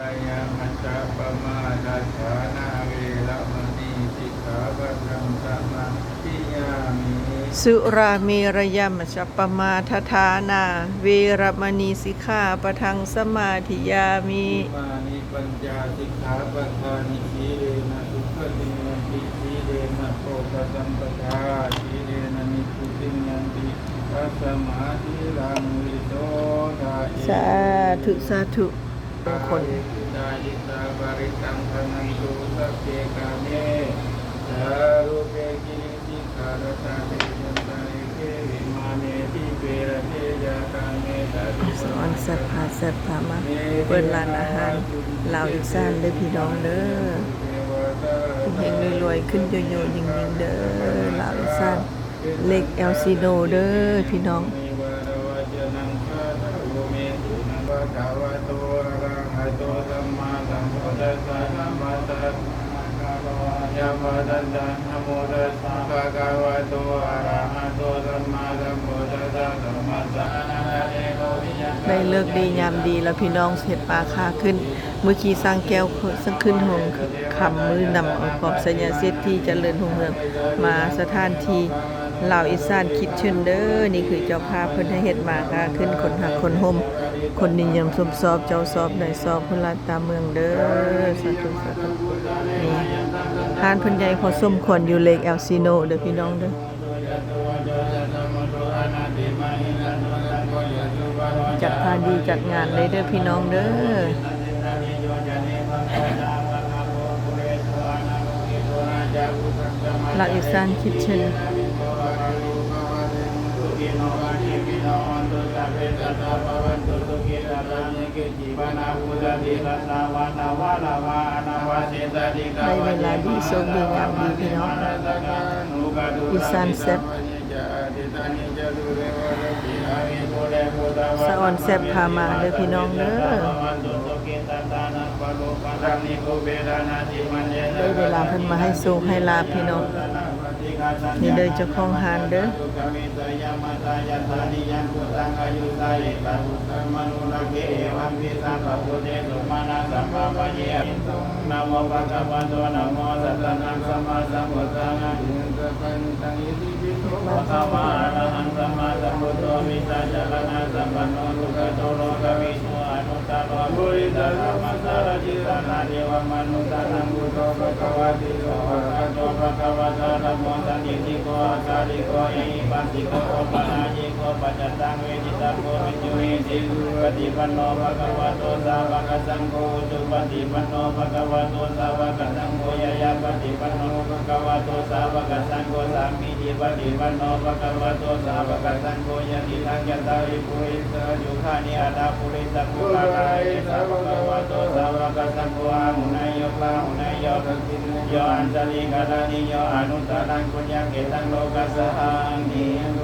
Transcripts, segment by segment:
กายังมัจจปมาทัฏฐานาเวระมณีสิกขาปะทังสมาธิยามิสุราเมรยมัจจปปมาทฐานา เวรมณีสิกขาปะทังสมาธิยามิมานิปัญญาสิกขาปะทานิสีเลนะสุขติยันติสีเลนะโพกสัมปทาสีเลนะนิพพุติยันติตัสสมาธิลังวิโสทาเอสาธุสาธุ มงคลดายิตาบริตังพนันตุสัพเพกาเมสารุเปกิริสิกขารตาเตยันตาเอเกวิมาเนติเประเทยาตาเมตาติสอนสัพพาสัพพามาเปิดร้านอาหารลาวอีสานเด้อพี่น้องเด้อเฮงรวยๆขึ้นโยๆยิงๆเด้อลาวอีสานเล็กเอลซีโดเด้อพี่น้องมี มพุทธัสสะนะมะตัสยะมะตัสสะนะโมตัสสะภะคะวะโตอะระหะโตสัมมาสัมพุทธัสสะนะมะตัสสะได้เลิกดียามดีแล้วพี่น้องเห็ดปลาคาขึ้น เมื่อกี้สร้างแก้วสังขึ้นหงคำมือนำเอากอบสัญญาเซตที่เจริญหงเมืองมาสถานที่ลาวอีสานคิดเชินเด้อนี่คือเจ้าภาพเพิ่นให้เฮ็ดมาคาขึ้นคนหักคนห่ม คนนิยมสมสอบเจ้าสอบได้สอบพุ่นลาดตามเมืองเด้อสาธุสาธุนี่ทานพิ่นใหญ่พอสมควรอยู่เลกแอลซีโนเด้อพี่น้องเด้อจัดพาดีจัดงานเลยเด้อพี่น้องเด้อหลักอีสานคิดเช่น ได้เวลาดีโชคดีงามดีพี่น้องอีสานแซ่บสะออนแซ่บพามาเด้อพี่น้องเด้อได้เวลาเพิ่นมาให้สูงให้ลาพี่น้อง นี่เด้อเจ้าของหานเด้อนะโมะคะวะโตนะโมตัสสะนะสัมมาสัมพุทธัสสะภะคะวะอะระหังสัมมาสัมพุทโธวิสัจจารณะสัมปันโนทุกขโตโลกวิโสอนุตตโรบุริตธรรมสารจิตนาเทวมนุสสานังพุทโธภะคะวะติ ริโกเอหิปัสสิโกอปะนายิโกปั ตังเวจิตาโกวิจุเรติสุปฏิปันโนภะคะวะโตสาวกสังโฆสุปฏิปันโนภะคะวะโตสาวกสังโฆยายาปฏิปันโนภะคะวะโตสาวกสังโฆสามีจิปฏิปันโนภะคะวะโตสาวกสังโฆยะติทังยัตตาริปุริสยุคานิอาตาปุริสกุปะกายสาวกวะโตสาวกสังโฆอาหุนายโยปาหุนายโยโยอัญชลิกาลานิโยอนุตตรังปุญญเกตังโลกัสสหังนิร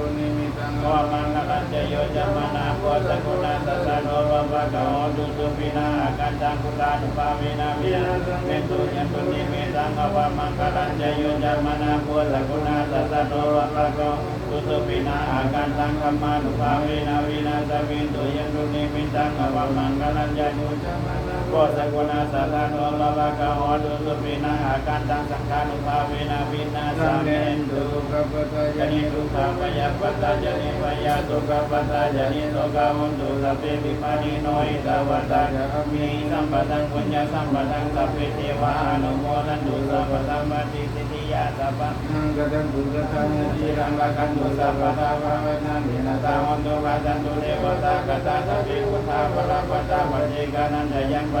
ุนิมิตัง โกมังคลัญจโยจัมนาโกสกุณาสัสสะโนภะภะกะโหตุสุปินาการจังกุตานุภาเวนะวินาเมตุยันตุนิเมตังอวามังคลัญจโยจัมนาโกสกุณาสัสสะโนภะภะกะโหตุสุปินาอาการจังกัมมานุภาเวนะวินาสเมตุยันตุนิเมตังอวามังคลัญจโยจัมมนา โกสกุณาสัสสะโนภะภะกะโหตุสุปินาอาการจังสังฆานุภาเวนะวินาสังเมตุจนิทุกขปยปัตตาจนิปยาตุกปัตตาจนิโลกามุนตุสัพเพปิมานิโนอิตาวัตตามีสัมปตังปุญญาสัมปตังสัพเพเทวาอนุโมทันตุสัพพสัมปติสิทิยาสัพพังกตันตุสัทธานิจิรังกันตุสัพพะทาวะวะนันตินาตาวันตุวัตันตุเทวตากตาสัพพิพุทธาปรปัตตาปัจเจกานันจะยังปะ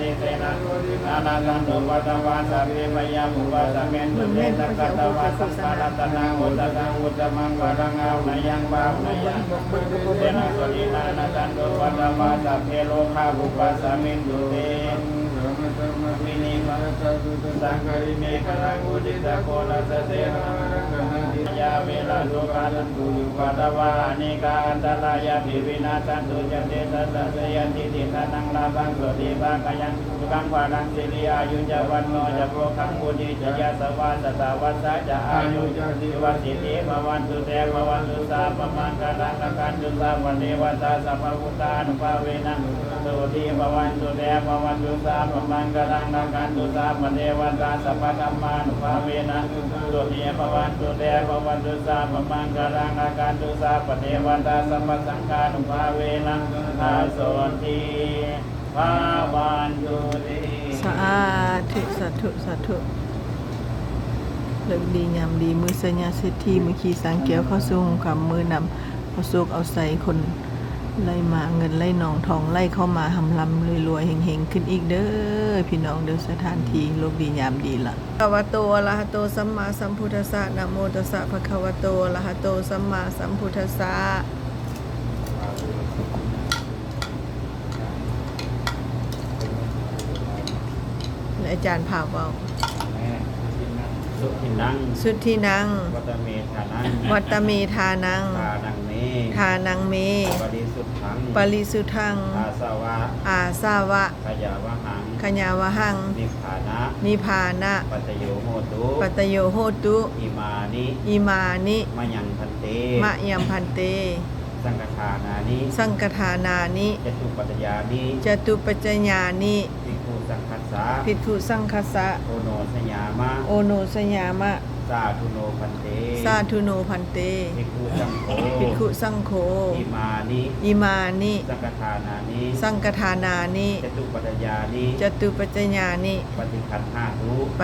ตเตนะนานันตันตุปัตวาสัพเพมยามุปัสเมตุเตตะกกตวาสัพพะรัตนังโกสตังอุตมังวารังอาวนายังบาวนายังเตนะโสตินานันตันตุปัตวาสัพเพโลคาบุปัสสะเต มตมวินิมาสังฆริเมฆรังอุดิตะโกนัสเสนะยาเวลาโลกาลันตุยุปัตวานิกาอันตรายาภิวินาสันตุจันเตสัสสยันติติสนังลาบังโสติบาคยังสุขังวารังสิริอายุจวันโนจะโพคังบุญจะยาสวาสตาวัสสะจะอายุจะสิวสิทธิภวันตุเตภวันตุสาปมังกาลังกันตุสาวันเทวตาสัพพุตานุภาเวนังสุติภวันตุเตภวันตุสาปมังกาลังนากันตุสาวันเทวตาสัพพธรรมานุภาเวนังสุติภวันตุเตภวันตุสาปมังกาลังนากันตุสาปเทวตาสัพพสังฆานุภาเวนังอาสนติภาวันตุเตสาธุสาธุสาธุเลิกดียามดีมือสัญญาเศรษฐีมือขี่สางแก้วเข้าสู่คำมือนำเอาสุกเอาใส่คน ไล่มาเงินไล่หนองทองไล่เข้ามาหำลำรวยๆเฮงๆขึ้นอีกเด้อพี่น้องเด้อสถานที่โลกดียามดีละภะคะวะโตอะระหะโตสัมมาสัมพุทธัสสะนะโมตัสสะภะคะวะโตอะระหะโตสัมมาสัมพุทธัสสะและอาจารย์ภาพเว้าสุขินังสุทธินังวัตเมธานังวัตเมทานัง ทานังเมทานังเม ปริสุทธังปริสุทธัง อาสวะอาสาวะขยาวหังขญาวหัง นิพพานะนิพานะปัจจโยโหตุปัตตโยโหตุอิมานิอิมานิมะยังพันเตมะยัมพันเต สังฆทานานิสังกทานานิจตุปัจจยานิจตุปัจจญานิภิกขุสังคัสสะภิกขุสังคสะโอโนสยามะโอโนสยามะ สาธุโนพันเตสาธุโนพันเตภิกขุสังโฆภิกขุสังโฆอิมานิอิมานิสังฆทานานิสังกทานานิจตุปัจจยานิจตุปัจจญานิปฏิคันห้าทุป